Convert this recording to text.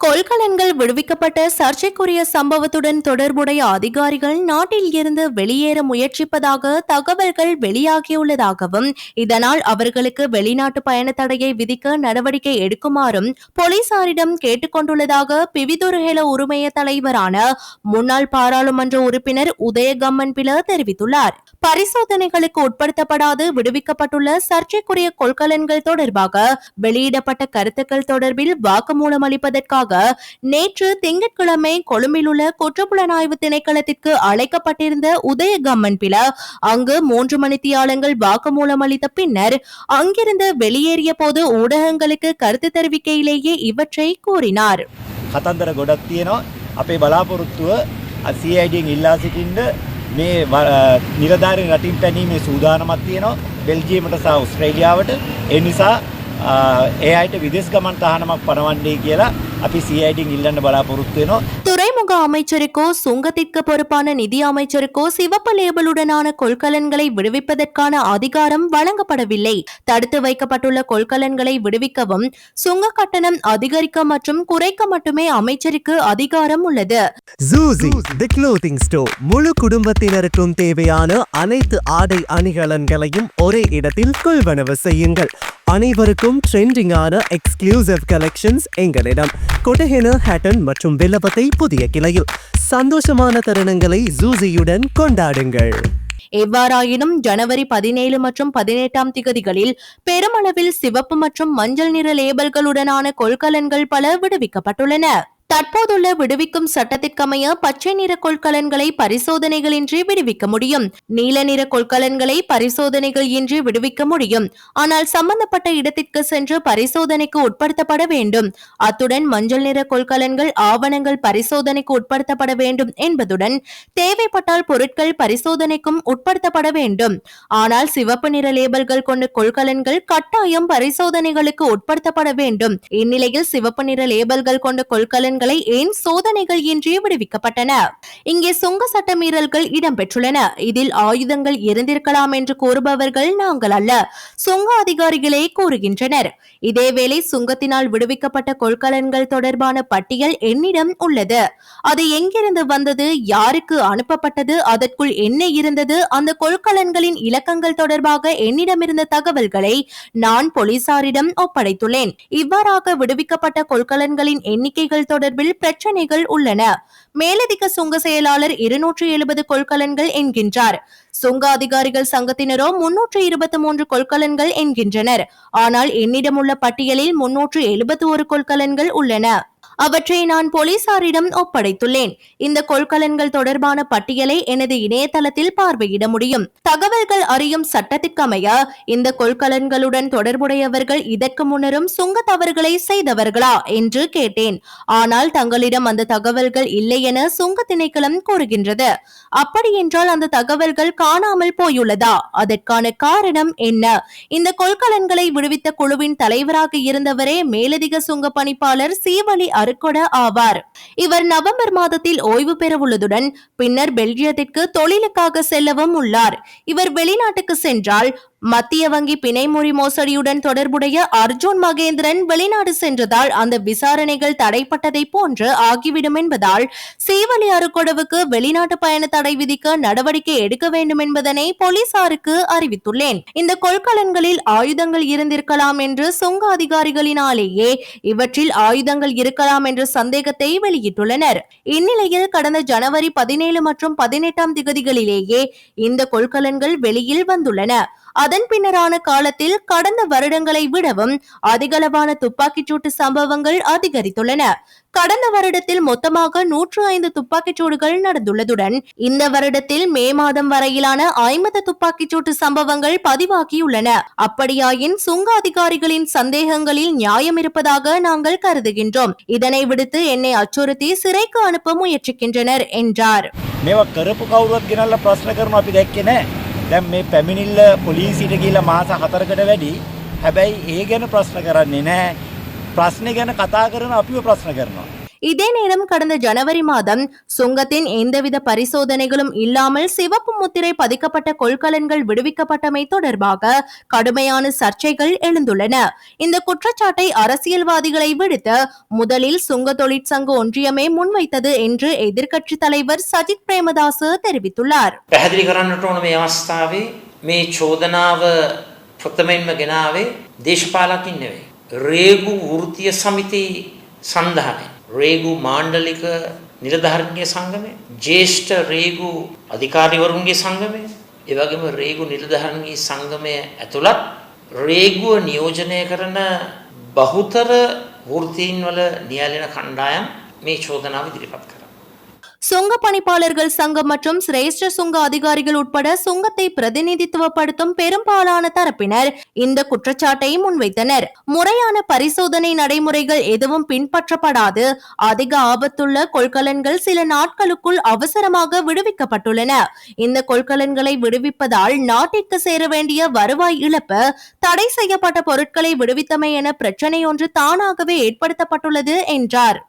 கொள்கலன்கள் விடுவிக்கப்பட்ட சர்ச்சைக்குரிய சம்பவத்துடன் தொடர்புடைய அதிகாரிகள் நாட்டில் இருந்து வெளியேற முயற்சிப்பதாக தகவல்கள் வெளியாகியுள்ளதாகவும் இதனால் அவர்களுக்கு வெளிநாட்டு பயண தடையை விதிக்க நடவடிக்கை எடுக்குமாறும் போலீசாரிடம் கேட்டுக்கொண்டுள்ளதாக பிவிதுருஹெல உரிமைய தலைவரான முன்னாள் பாராளுமன்ற உறுப்பினர் உதயகம்மன் பில தெரிவித்துள்ளார். பரிசோதனைகளுக்கு உட்படுத்தப்படாது விடுவிக்கப்பட்டுள்ள சர்ச்சைக்குரிய கொள்கலன்கள் தொடர்பாக வெளியிடப்பட்ட கருத்துக்கள் தொடர்பில் வாக்குமூலம் அளிப்பதற்காக நேற்று திங்கட்கிழமை கொழும்பில் உள்ள குற்றப்புலனாய்வு திணைக்களத்திற்கு அழைக்கப்பட்டிருந்த உதயகம்மன் பில அங்கு மூன்று மணித்தியாலங்கள் வாக்குமூலம் அளித்த பின்னர் அங்கிருந்து வெளியேறிய போது ஊடகங்களுக்கு கருத்து தெரிவிக்கையிலேயே இவற்றை கூறினார் කතන්දර ගොඩක් තියෙනවා අපේ බලාපොරොත්තුව CIDෙන් ඉල්ලා සිටින්ට මේ නිලධාරෙන් රටින් පැනීමේ සූදානමත් තියෙනවා බෙල්ජියමට සහ ඔස්ට්‍රේලියාවට ඒ නිසා අ, ඒ අයට විදෙස් ගමන් තහනමක් පනවන්නේ කියලා අපි CIDෙන් ඉල්ලන්න බලාපොරොත්තු වෙනවා துறைமுக அமைச்சருக்கோ சுங்கத்திற்கு பொறுப்பான நிதி அமைச்சருக்கோ சிவப்பு லேபிளுடனான கொள்கலன்களை விடுவிப்பதற்கான அதிகாரம் வழங்கப்படவில்லை தடுத்து வைக்கப்பட்டுள்ள கொள்கலன்களை விடுவிக்கவும் சுங்க கட்டணம் அதிகரிக்க மற்றும் குறைக்க மட்டுமே அமைச்சருக்கு அதிகாரம் உள்ளது ஜூசி தி க்ளோத்திங் ஸ்டோர் முழு குடும்பத்தினருக்கும் தேவையான அனைத்து ஆடை அணிகலன்களையும் ஒரே இடத்தில் கொள்வனவு செய்யுங்கள் அனைவருக்கும் ட்ரெண்டிங்கான எக்ஸ்க்ளூசிவ் கலெக்ஷன்ஸ் எங்களிடம். கொட்டஹென ஹேட்டன் மற்றும் வில்லபத்தை புதிய கிளையில். சந்தோஷமான தருணங்களை ஜூசியுடன் கொண்டாடுங்கள். எவ்வாறாயினும் ஜனவரி பதினேழு மற்றும் பதினெட்டாம் திகதிகளில் பெருமளவில் சிவப்பு மற்றும் மஞ்சள் நிற லேபல்களுடனான கொள்கலன்கள் பல விடுவிக்கப்பட்டுள்ளன. தற்போதுள்ள விடுவிக்கும் சட்டத்திற்கமைய பச்சை நிற கொள்கலன்களை பரிசோதனைகளின்றி விடுவிக்க முடியும். நீல நிற கொள்கலன்களை பரிசோதனைகள் இன்றி விடுவிக்க முடியும். ஆனால் சம்பந்தப்பட்ட இடத்திற்கு சென்று பரிசோதனைக்கு உட்படுத்தப்பட வேண்டும். அத்துடன் மஞ்சள் நிற கொள்கலன்கள் ஆவணங்கள் பரிசோதனைக்கு உட்படுத்தப்பட வேண்டும் என்பதுடன் தேவைப்பட்டால் பொருட்கள் பரிசோதனைக்கும் உட்படுத்தப்பட வேண்டும். ஆனால் சிவப்பு நிற லேபல்கள் கொண்ட கொள்கலன்கள் கட்டாயம் பரிசோதனைகளுக்கு உட்படுத்தப்பட வேண்டும். இந்நிலையில் சிவப்பு நிற லேபல்கள் கொண்ட கொள்கலன்கள் பெண்களை ஏன் சோதனைகள் இன்றி விடுவிக்கப்பட்டன? இங்கே சுங்க சட்ட மீறல்கள் இடம்பெற்றுள்ளன. இதில் ஆயுதங்கள் இருந்திருக்கலாம் என்று கூறுபவர்கள் நாங்கள் அல்ல சுங்க அதிகாரிகளே கூறுகின்றனர். இதேவேளை சுங்கத்தினால் விடுவிக்கப்பட்ட கொள்கலன்கள் தொடர்பான பட்டியல் என்னிடம் உள்ளது. அது எங்கிருந்து வந்தது? யாருக்கு அனுப்பப்பட்டது? அதற்குள் என்ன இருந்தது? அந்த கொள்கலன்களின் இலக்கங்கள் தொடர்பாக என்னிடமிருந்த தகவல்களை நான் போலீசாரிடம் ஒப்படைத்துள்ளேன். இவ்வாறாக விடுவிக்கப்பட்ட கொள்கலன்களின் எண்ணிக்கைகள் தொடர்பில் பிரச்சனைகள் உள்ளன. மேலதிக சுங்க செயலாளர் இருநூற்று எழுபது கொள்கலன்கள் என்கின்றார். சுங்க அதிகாரிகள் சங்கத்தினரோ முன்னூற்று இருபத்தி மூன்று கொள்கலன்கள் என்கின்றனர். ஆனால் என்னிடமுள்ள பட்டியலில் முன்னூற்று எழுபத்தி ஒரு கொள்கலன்கள் உள்ளன. அவற்றை நான் போலீசாரிடம் ஒப்படைத்துள்ளேன். இந்த கொள்கலன்கள் தொடர்பான பட்டியலை எனது இணையதளத்தில் பார்வையிட முடியும். தகவல்கள் அறியும் சட்டத்திற்கமைய இந்த கொள்கலன்களுடன் தொடர்புடையவர்கள் இதற்கு முன்னரும் சுங்க தவறுகளை செய்தவர்களா என்று கேட்டேன். ஆனால் தங்களிடம் அந்த தகவல்கள் இல்லை என சுங்க திணைக்களம் கூறுகின்றது. அப்படி என்றால் அந்த தகவல்கள் காணாமல் போயுள்ளதா? அதற்கான காரணம் என்ன? இந்த கொள்கலன்களை விடுவித்த குழுவின் தலைவராக இருந்தவரே மேலதிக சுங்க பணிப்பாளர் சீவலி மறுக்கொட ஆவார். இவர் நவம்பர் மாதத்தில் ஓய்வு பெறவுள்ளதுடன் பின்னர் பெல்ஜியத்திற்கு தொழிலுக்காக செல்லவும் உள்ளார். இவர் வெளிநாட்டுக்கு சென்றால் மத்திய வங்கி பிணைமொழி மோசடியுடன் தொடர்புடைய அர்ஜுன் மகேந்திரன் வெளிநாடு சென்றதால் அந்த விசாரணைகள் தடைப்பட்டதை போன்று ஆகிவிடும் என்பதால் சீவலி அருக்கொடவுக்கு வெளிநாட்டு பயண தடை விதிக்க நடவடிக்கை எடுக்க வேண்டும் என்பதனை போலீசாருக்கு அறிவித்துள்ளேன். இந்த கொள்கலன்களில் ஆயுதங்கள் இருந்திருக்கலாம் என்று சுங்க அதிகாரிகளினாலேயே இவற்றில் ஆயுதங்கள் இருக்கலாம் என்ற சந்தேகத்தை வெளியிட்டுள்ளனர். இந்நிலையில் கடந்த ஜனவரி பதினேழு மற்றும் பதினெட்டாம் திகதிகளிலேயே இந்த கொள்கலன்கள் வெளியில் வந்துள்ளன. அதன் பின்னரான காலத்தில் கடந்த வருடங்களை விடவும் அதிகளவான துப்பாக்கிச்சூட்டு சம்பவங்கள் அதிகரித்துள்ளன. கடந்த வருடத்தில் மொத்தமாக நூற்று ஐந்து துப்பாக்கிச்சூடுகள் நடந்துள்ளதுடன் இந்த வருடத்தில் மே மாதம் வரையிலான ஐம்பது துப்பாக்கிச்சூட்டு சம்பவங்கள் பதிவாகியுள்ளன. அப்படியாயின் சுங்க அதிகாரிகளின் சந்தேகங்களில் நியாயம் இருப்பதாக நாங்கள் கருதுகின்றோம். இதனை விடுத்து என்னை அச்சுறுத்தி சிறைக்கு அனுப்ப முயற்சிக்கின்றனர் என்றார். මේවා කරපු කවුරුවත් ගෙනල්ලා ප්‍රශ්න කරන අපි දැක්කේ නෑ දැන් මේ පැමිණිල්ල පොලිසියට ගිහිල්ලා මාස හතරකට වැඩි. හැබැයි ඒ ගැන ප්‍රශ්න කරන්නේ නෑ ප්‍රශ්නේ ගැන කතා කරන අපිව ප්‍රශ්න කරනවා. இதே நேரம் கடந்த ஜனவரி மாதம் சுங்கத்தின் எந்தவித பரிசோதனைகளும் இல்லாமல் சிவப்பு முத்திரை பதிக்கப்பட்ட கொள்கலன்கள் விடுவிக்கப்பட்டமை தொடர்பாக கடுமையான சர்ச்சைகள் எழுந்துள்ளன இந்த குற்றச்சாட்டை அரசியல்வாதிகளை விடுத்து முதலில் சுங்க தொழிற்சங்க ஒன்றியமே முன்வைத்தது என்று எதிர்க்கட்சித் தலைவர் சஜித் பிரேமதாச தெரிவித்துள்ளார் පැහැදිලි කරන්නට ඕන මේ අවස්ථාවේ මේ චෝදනාව ප්‍රථමයෙන්ම ගෙනාවේ දේශපාලකින් නෙවෙයි. රේගු වෘතිය සමිති සන්ධානය. රේගු මාණ්ඩලික නිලධාරණය සංගමය. ජේෂ්ඨ රේගු අධිකාරිවරුන්ගේ සංගමය. එවගේම රේගු නිලධාරණී සංගමය ඇතුළත් රේගුව නියෝජනය කරන බහුතර වෘතීන් වල නියාලෙන කණ්ඩායම් මේ චෝදනාව ඉදිරිපත් කර. சுங்க பணிப்பாளர்கள் சங்கம் மற்றும் சிரேஷ்ட சுங்க அதிகாரிகள் உட்பட சுங்கத்தை பிரதிநிதித்துவப்படுத்தும் பெரும்பாலான தரப்பினர் இந்த குற்றச்சாட்டை முன்வைத்தனர். முறையான பரிசோதனை நடைமுறைகள் எதுவும் பின்பற்றப்படாது. அதிக ஆபத்துள்ள கொள்கலன்கள் சில நாட்களுக்குள் அவசரமாக விடுவிக்கப்பட்டுள்ளன. இந்த கொள்கலன்களை விடுவிப்பதால் நாட்டிற்கு சேர வேண்டிய வருவாய் இழப்பு தடை செய்யப்பட்ட பொருட்களை விடுவித்தமை என பிரச்சனை ஒன்று தானாகவே ஏற்படுத்தப்பட்டுள்ளது என்றார்.